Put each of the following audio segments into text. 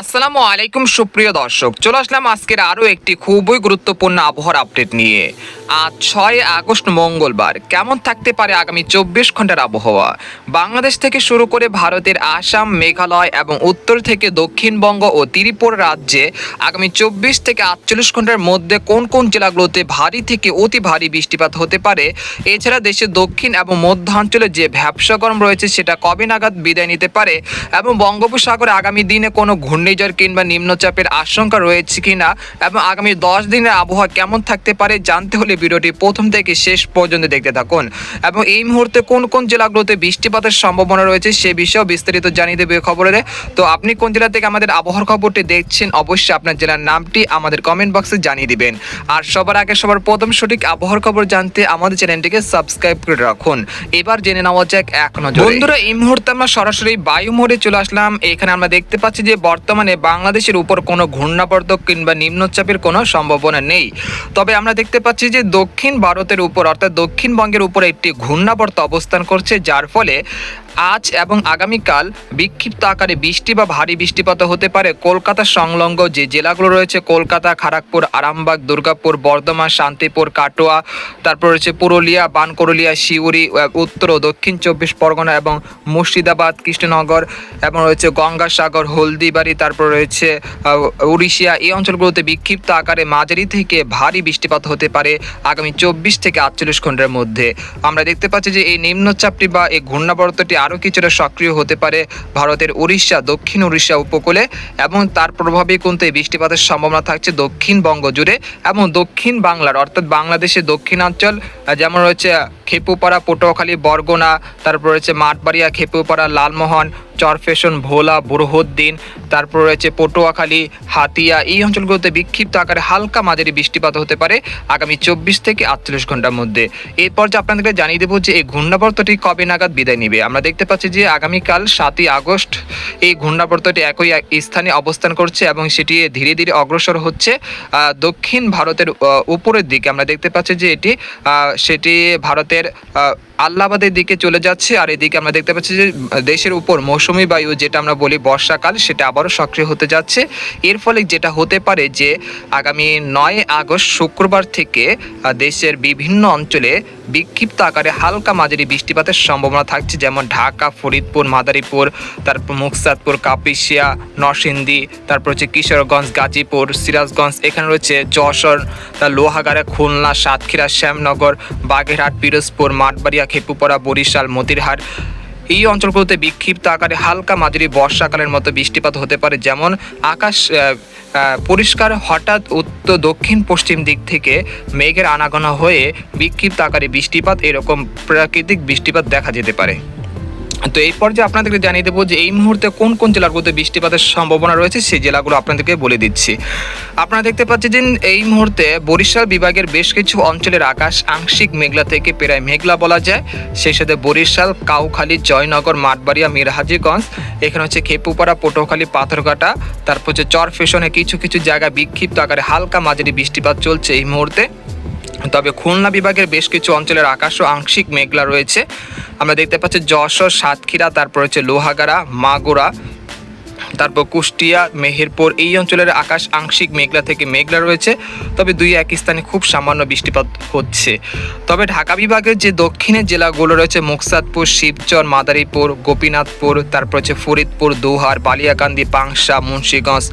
আসসালামু আলাইকুম, সুপ্রিয় দর্শক। চলে আসলাম আজকের আরও একটি খুবই গুরুত্বপূর্ণ আবহাওয়ার আপডেট নিয়ে। আজ ছয় আগস্ট মঙ্গলবার। কেমন থাকতে পারে আগামী চব্বিশ ঘণ্টার আবহাওয়া? বাংলাদেশ থেকে শুরু করে ভারতের আসাম, মেঘালয় এবং উত্তর থেকে দক্ষিণবঙ্গ ও ত্রিপুরা রাজ্যে আগামী চব্বিশ থেকে আটচল্লিশ ঘণ্টার মধ্যে কোন কোন জেলাগুলোতে ভারী থেকে অতি ভারী বৃষ্টিপাত হতে পারে? এছাড়া দেশের দক্ষিণ এবং মধ্যাঞ্চলে যে ভ্যাবসা গরম রয়েছে, সেটা কবে নাগাদ বিদায় নিতে পারে? এবং বঙ্গোপসাগরে আগামী দিনে কোনো ঘূর্ণিঝড় কিংবা নিম্নচাপের আশঙ্কা রয়েছে কিনা এবং আগামী দশ দিনের আবহাওয়া কেমন থাকতে পারে জানতে হলে ভিডিওটি প্রথম থেকে শেষ পর্যন্ত দেখতে থাকুন। এবং এই মুহূর্তে কোন কোন জেলাগুলোতে বৃষ্টিপাতের সম্ভাবনা রয়েছে সে বিষয়েও বিস্তারিত জানিয়ে দেবে খবরে। তো আপনি কোন জেলা থেকে আমাদের আবহাওয়ার খবরটি দেখছেন অবশ্যই আপনার জেলার নামটি আমাদের কমেন্ট বক্সে জানিয়ে দিবেন। আর সবার আগে সবার প্রথম সঠিক আবহাওয়ার খবর জানতে আমাদের চ্যানেলটিকে সাবস্ক্রাইব করে রাখুন। এবার জেনে নেওয়া যাক এক নজর। বন্ধুরা, এই মুহূর্তে আমরা সরাসরি বায়ু মোড়ে চলে আসলাম। এখানে আমরা দেখতে পাচ্ছি যে বর্তমানে বাংলাদেশের উপর কোনো ঘূর্ণাবর্ত কিংবা নিম্নচাপের কোনো সম্ভাবনা নেই। তবে আমরা দেখতে পাচ্ছি যে দক্ষিণ ভারতের উপর অর্থাৎ দক্ষিণবঙ্গের উপর একটি ঘূর্ণাবর্ত অবস্থান করছে, যার ফলে আজ এবং আগামীকাল বিক্ষিপ্ত আকারে বৃষ্টি বা ভারী বৃষ্টিপাত হতে পারে। কলকাতা সংলগ্ন যে জেলাগুলো রয়েছে, কলকাতা খড়গপুর আরামবাগ, দুর্গাপুর, বর্ধমান, শান্তিপুর, কাটোয়া, তারপর রয়েছে পুরুলিয়া বানকরুলিয়া শিউরি উত্তর ও দক্ষিণ চব্বিশ পরগনা এবং মুর্শিদাবাদ, কৃষ্ণনগর এবং রয়েছে গঙ্গাসাগর, হলদিবাড়ি তারপর রয়েছে উড়িষ্যা। এই অঞ্চলগুলোতে বিক্ষিপ্ত আকারে মাঝারি থেকে ভারী বৃষ্টিপাত হতে পারে আগামী চব্বিশ থেকে আটচল্লিশ ঘণ্টার মধ্যে। আমরা দেখতে পাচ্ছি যে এই নিম্নচাপটি বা এই ঘূর্ণাবর্তটি আরও কিছুটা সক্রিয় হতে পারে ভারতের উড়িষ্যা, দক্ষিণ উড়িষ্যা উপকূলে এবং তার প্রভাবে কিন্তু এই বৃষ্টিপাতের সম্ভাবনা থাকছে দক্ষিণবঙ্গ জুড়ে এবং দক্ষিণ বাংলার, অর্থাৎ বাংলাদেশের দক্ষিণাঞ্চল যেমন রয়েছে খেপুপাড়া, পটুয়াখালী, বরগোনা, তারপর রয়েছে মাঠবাড়িয়া, খেপুপাড়া, লালমোহন চরফেশন ভোলা, বুরহুদ্দিন, তারপর রয়েছে পটুয়াখালী, হাতিয়া। এই অঞ্চলগুলোতে বিক্ষিপ্ত আকারে হালকা মাঝারি বৃষ্টিপাত হতে পারে আগামী চব্বিশ থেকে আটচল্লিশ ঘণ্টার মধ্যে। এরপর যে আপনাদেরকে জানিয়ে দেবো যে এই ঘূর্ণাবর্তটি কবে নাগাদ বিদায় নেবে। আমরা দেখতে পাচ্ছি যে আগামীকাল সাতই আগস্ট এই ঘূর্ণাবর্তটি একই এক স্থানে অবস্থান করছে এবং সেটি ধীরে ধীরে অগ্রসর হচ্ছে দক্ষিণ ভারতের উপরের দিকে। আমরা দেখতে পাচ্ছি যে এটি সেটি ভারতের আল্লাহাবাদের দিকে চলে যাচ্ছে, আর এদিকে আমরা দেখতে পাচ্ছি যে, দেশের উপর মৌসুমি বায়ু যেটা আমরা বলি বর্ষাকাল, সেটা আবারও সক্রিয় হতে যাচ্ছে। এর ফলে যেটা হতে পারে যে, আগামী নয় আগস্ট শুক্রবার থেকে দেশের বিভিন্ন অঞ্চলে বিক্ষিপ্ত আকারে হালকা মাঝারি বৃষ্টিপাতের সম্ভাবনা থাকছে, যেমন ঢাকা, ফরিদপুর, মাদারীপুর, তারপর মুকসাদপুর কাপিসিয়া নরসিংদী, তারপর হচ্ছে কিশোরগঞ্জ, গাজীপুর, সিরাজগঞ্জ, এখানে রয়েছে যশোর তার লোহাগাড়া, খুলনা, সাতক্ষীরা, শ্যামনগর, বাগেরহাট, পিরোজপুর, মাঠবাড়িয়া, খেপুপাড়া, বরিশাল, মতিরহাট। এই অঞ্চলগুলোতে বিক্ষিপ্ত আকারে হালকা মাঝারি বর্ষাকালের মতো বৃষ্টিপাত হতে পারে, যেমন আকাশ পরিষ্কার হঠাৎ উত্তর দক্ষিণ পশ্চিম দিক থেকে মেঘের আনাগোনা হয়ে বিক্ষিপ্ত আকারে বৃষ্টিপাত, এরকম প্রাকৃতিক বৃষ্টিপাত দেখা যেতে পারে। তো এই পর্যায়ে আপনাদেরকে জানিয়ে দেবো যে এই মুহূর্তে কোন কোন জেলাগুলোতে বৃষ্টিপাতের সম্ভাবনা রয়েছে, সেই জেলাগুলো আপনাদেরকে বলে দিচ্ছি। আপনারা দেখতে পাচ্ছেন যে এই মুহূর্তে বরিশাল বিভাগের বেশ কিছু অঞ্চলের আকাশ আংশিক মেঘলা থেকে প্রায় মেঘলা বলা যায়। সেই সাথে বরিশাল, কাউখালী, জয়নগর, মাঠবাড়িয়া, মিরহাজিগঞ্জ, এখানে হচ্ছে খেপুপাড়া, পটুয়াখালী, পাথরঘাটা, তারপর হচ্ছে চরফেশনে কিছু কিছু জায়গায় বিক্ষিপ্ত আকারে হালকা মাঝারি বৃষ্টিপাত চলছে এই মুহূর্তে। তবে খুলনা বিভাগের বেশ কিছু অঞ্চলের আকাশও আংশিক মেঘলা রয়েছে। আমরা দেখতে পাচ্ছি যশোর, সাতক্ষীরা, তারপর হচ্ছে লোহাগাড়া, মাগুরা তারপর কুষ্টিয়া, মেহেরপুর, এই অঞ্চলের আকাশ আংশিক মেঘলা থেকে মেঘলা রয়েছে, তবে দুই এক স্থানে খুব সামান্য বৃষ্টিপাত হচ্ছে। তবে ঢাকা বিভাগের যে দক্ষিণের জেলাগুলো রয়েছে, মুকসাদপুর, শিবচর, মাদারীপুর, গোপীনাথপুর, তারপর হচ্ছে ফরিদপুর, দোহার, বালিয়াকান্দি, পাংশা, মুন্সীগঞ্জ,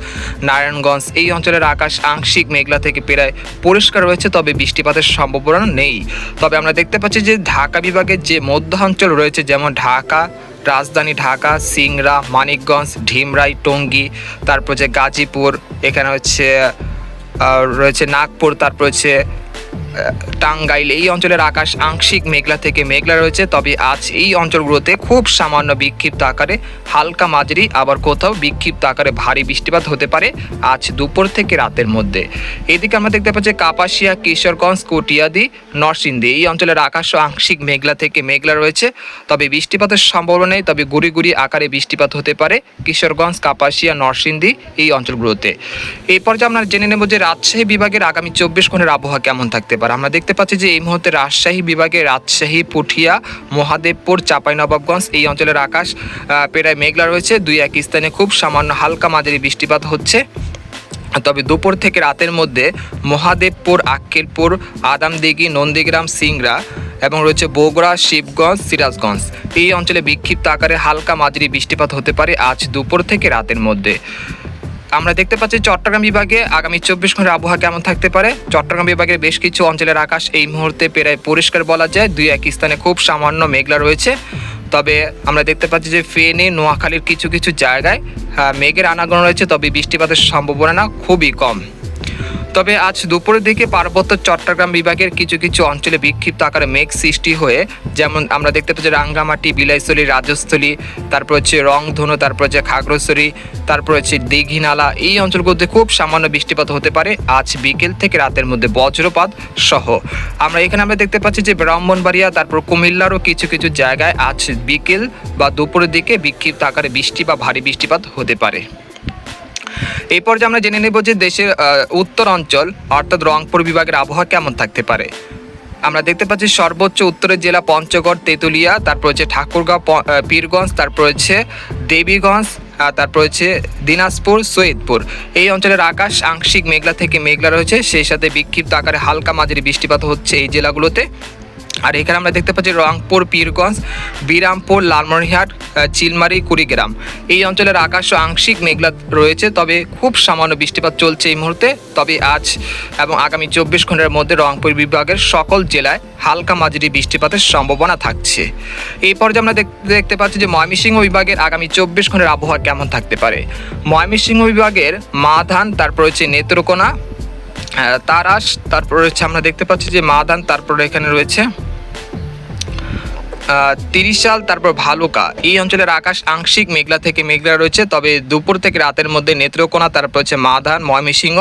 নারায়ণগঞ্জ, এই অঞ্চলের আকাশ আংশিক মেঘলা থেকে প্রায় পরিষ্কার রয়েছে, তবে বৃষ্টিপাতের সম্ভাবনা নেই। তবে আমরা দেখতে পাচ্ছি যে ঢাকা বিভাগের যে মধ্যাঞ্চল রয়েছে, যেমন ঢাকা রাজধানী ঢাকা সিংরা মানিকগঞ্জ ঢিমরাই টঙ্গী, তারপর হচ্ছে গাজীপুর, এখানে হচ্ছে রয়েছে নাগপুর, তারপর হচ্ছে টাঙ্গাইল। এই অঞ্চলের আকাশ আংশিক মেঘলা থেকে মেঘলা রয়েছে, তবে আজ এই অঞ্চলগুলোতে খুব সামান্য বিক্ষিপ্ত আকারে হালকা মাঝারি, আবার কোথাও বিক্ষিপ্ত আকারে ভারী বৃষ্টিপাত হতে পারে আজ দুপুর থেকে রাতের মধ্যে। এদিকে আমরা দেখতে পাচ্ছি কাপাসিয়া, কিশোরগঞ্জ, কটিয়াদি, নরসিংদী। এই অঞ্চলের আকাশ আংশিক মেঘলা থেকে মেঘলা রয়েছে, তবে বৃষ্টিপাতের সম্ভাবনা নেই, তবে গুড়ি গুড়ি আকারে বৃষ্টিপাত হতে পারে কিশোরগঞ্জ, কাপাসিয়া, নরসিংদী এই অঞ্চলগুলোতে। এই পর্যায়ে আমরা জেনে নেব যে রাজশাহী বিভাগের আগামী চব্বিশ ঘণ্টার আবহাওয়া কেমন থাকতে পারে। পারে আমরা দেখতে পাচ্ছি যে এই মুহূর্তে রাজশাহী বিভাগে রাজশাহী, পুঠিয়া, মহাদেবপুর, চাঁপাইনবাবগঞ্জ এই অঞ্চলের আকাশ প্রায় মেঘলা রয়েছে। দুই এক স্থানে খুব সামান্য হালকা মাঝারি বৃষ্টিপাত হচ্ছে। তবে দুপুর থেকে রাতের মধ্যে মহাদেবপুর, আক্কেলপুর, আদামদিঘি, নন্দীগ্রাম, সিংড়া এবং রয়েছে বগুড়া, শিবগঞ্জ, সিরাজগঞ্জ এই অঞ্চলে বিক্ষিপ্ত আকারে হালকা মাঝারি বৃষ্টিপাত হতে পারে আজ দুপুর থেকে রাতের মধ্যে। আমরা দেখতে পাচ্ছি চট্টগ্রাম বিভাগে আগামী চব্বিশ ঘণ্টার আবহাওয়া কেমন থাকতে পারে? চট্টগ্রাম বিভাগের বেশ কিছু অঞ্চলের আকাশ এই মুহূর্তে প্রায় পরিষ্কার বলা যায়। দুই এক স্থানে খুব সামান্য মেঘলা রয়েছে। তবে আমরা দেখতে পাচ্ছি যে ফেনে নোয়াখালীর কিছু কিছু জায়গায় আহ, মেঘের আনাগোনা রয়েছে তবে বৃষ্টিপাতের সম্ভাবনা খুবই কম। তবে আজ দুপুরের দিকে পার্বত্য চট্টগ্রাম বিভাগের কিছু কিছু অঞ্চলে বিক্ষিপ্ত আকারে মেঘ সৃষ্টি হয়ে, যেমন আমরা দেখতে পাচ্ছি রাঙ্গামাটি বিলাইস্থলী রাজস্থলী, তারপর হচ্ছে রংধনু, তারপর হচ্ছে খাগড়াছড়ি, তারপর হচ্ছে দীঘিনালা, এই অঞ্চলগুলোতে খুব সামান্য বৃষ্টিপাত হতে পারে। আজ বিকেল থেকে রাতের মধ্যে বজ্রপাত সহ। আমরা এখানে আমরা দেখতে পাচ্ছি যে ব্রাহ্মণবাড়িয়া, তারপর কুমিল্লারও কিছু কিছু জায়গায় আজ বিকেল বা দুপুরের দিকে বিক্ষিপ্ত আকারে বৃষ্টি বা ভারী বৃষ্টিপাত হতে পারে। এই পর্যায়ে আমরা জেনে নেব যে দেশের উত্তর অঞ্চল অর্থাৎ রংপুর বিভাগের আবহাওয়া কেমন থাকতে পারে। আমরা দেখতে পাচ্ছি সর্বোচ্চ উত্তরের জেলা পঞ্চগড়, তেঁতুলিয়া, তারপর হচ্ছে ঠাকুরগাঁও পীরগঞ্জ, তারপর হচ্ছে দেবীগঞ্জ তারপর হচ্ছে দিনাজপুর, সৈয়দপুর। এই অঞ্চলের আকাশ আংশিক মেঘলা থেকে মেঘলা রয়েছে, সেই সাথে বিক্ষিপ্ত আকারে হালকা মাঝারি বৃষ্টিপাত হচ্ছে এই জেলাগুলোতে। আর এখানে আমরা দেখতে পাচ্ছি রংপুর, পীরগঞ্জ, বিরামপুর, লালমনিরহাট চিলমারি, কুড়িগ্রাম। এই অঞ্চলের আকাশ আংশিক মেঘলা রয়েছে, তবে খুব সামান্য বৃষ্টিপাত চলছে এই মুহূর্তে। তবে আজ এবং আগামী চব্বিশ ঘণ্টার মধ্যে রংপুর বিভাগের সকল জেলায় হালকা মাঝারি বৃষ্টিপাতের সম্ভাবনা থাকছে। এই পর্যায়ে আমরা দেখ- দেখতে পাচ্ছি যে ময়মনসিংহ বিভাগের আগামী চব্বিশ ঘণ্টার আবহাওয়া কেমন থাকতে পারে। ময়মনসিংহ বিভাগের মাধান, তারপর হচ্ছে নেত্রকোনা তারাস, তারপর রয়েছে আমরা দেখতে পাচ্ছি যে মাদান তারপর এখানে রয়েছে তিরিশ সাল, তারপর ভালুকা। এই অঞ্চলের আকাশ আংশিক মেঘলা থেকে মেঘলা রয়েছে, তবে দুপুর থেকে রাতের মধ্যে নেত্রকোনা, তারপর হচ্ছে মাধান, ময়মনসিংহ,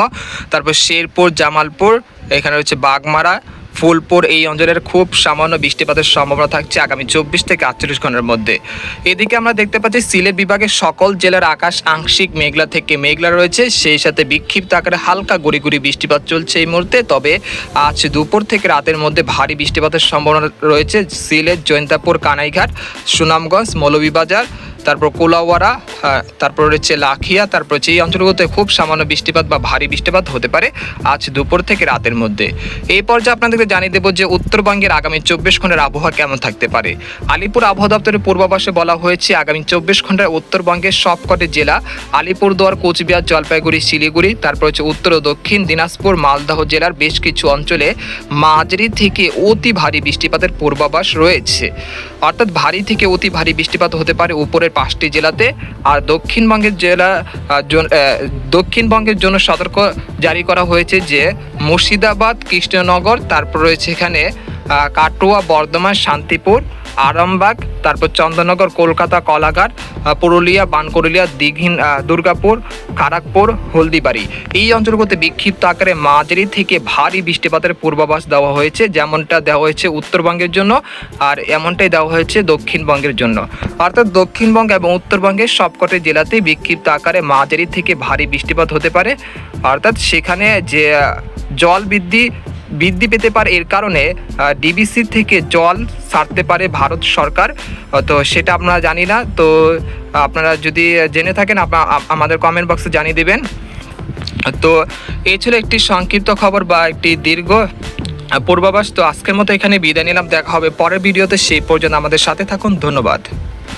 তারপর শেরপুর, জামালপুর, এখানে রয়েছে বাগমারা ফুলপুর এই অঞ্চলের খুব সামান্য বৃষ্টিপাতের সম্ভাবনা থাকছে আগামী চব্বিশ থেকে আটচল্লিশ ঘণ্টার মধ্যে। এদিকে আমরা দেখতে পাচ্ছি সিলেট বিভাগের সকল জেলার আকাশ আংশিক মেঘলা থেকে মেঘলা রয়েছে, সেই সাথে বিক্ষিপ্ত আকারে হালকা গুড়ি গুড়ি বৃষ্টিপাত চলছে এই মুহূর্তে। তবে আজ দুপুর থেকে রাতের মধ্যে ভারী বৃষ্টিপাতের সম্ভাবনা রয়েছে সিলেট, জৈন্তাপুর, কানাইঘাট, সুনামগঞ্জ, মৌলভীবাজার তারপর কোলাওয়ারা আহ, তারপর রয়েছে লাখিয়া তারপর হচ্ছে এই অঞ্চলগুলোতে খুব সামান্য বৃষ্টিপাত বা ভারী বৃষ্টিপাত হতে পারে আজ দুপুর থেকে রাতের মধ্যে। এই পর্যায়ে আপনাদেরকে জানিয়ে দেবো যে উত্তরবঙ্গের আগামী চব্বিশ ঘণ্টার আবহাওয়া কেমন থাকতে পারে। আলিপুর আবহাওয়া দপ্তরের পূর্বাভাসে বলা হয়েছে আগামী চব্বিশ ঘন্টায় উত্তরবঙ্গের সবকটি জেলা আলিপুরদুয়ার কোচবিহার জলপাইগুড়ি শিলিগুড়ি তারপর হচ্ছে উত্তর ও দক্ষিণ দিনাজপুর মালদহ জেলার বেশ কিছু অঞ্চলে মাঝারি থেকে অতি ভারী বৃষ্টিপাতের পূর্বাভাস রয়েছে। অর্থাৎ ভারী থেকে অতি ভারী বৃষ্টিপাত হতে পারে উপরের পাঁচটি জেলাতে আর দক্ষিণবঙ্গের জেলা দক্ষিণবঙ্গের জন্য সতর্ক জারি করা হয়েছে যে মুর্শিদাবাদ, কৃষ্ণনগর, তারপর রয়েছে এখানে কাটোয়া, বর্ধমান, শান্তিপুর আরামবাগ, তারপর চন্দননগর, কলকাতা, কলাঘাট পুরুলিয়া বানকরুলিয়া দিঘিন দুর্গাপুর খড়গপুর হলদিবাড়ি। এই অঞ্চলগুলোতে বিক্ষিপ্ত আকারে মাঝারি থেকে ভারী বৃষ্টিপাতের পূর্বাভাস দেওয়া হয়েছে। যেমনটা দেওয়া হয়েছে উত্তরবঙ্গের জন্য, আর এমনটাই দেওয়া হয়েছে দক্ষিণবঙ্গের জন্য। অর্থাৎ দক্ষিণবঙ্গ এবং উত্তরবঙ্গের সবকটি জেলাতেই বিক্ষিপ্ত আকারে মাঝারি থেকে ভারী বৃষ্টিপাত হতে পারে। অর্থাৎ সেখানে যে জল বৃদ্ধি বৃদ্ধি পেতে পারে এর কারণে ডিবিসি থেকে জল ছাড়তে পারে ভারত সরকার। তো সেটা আপনারা জানি না, তো আপনারা যদি জেনে থাকেন আমাদের কমেন্ট বক্সে জানিয়ে দেবেন। তো এই ছিল একটি সংক্ষিপ্ত খবর বা একটি দীর্ঘ পূর্বাভাস। তো আজকের মতো এখানে বিদায় নিলাম, দেখা হবে পরের ভিডিওতে, সেই পর্যন্ত আমাদের সাথে থাকুন, ধন্যবাদ।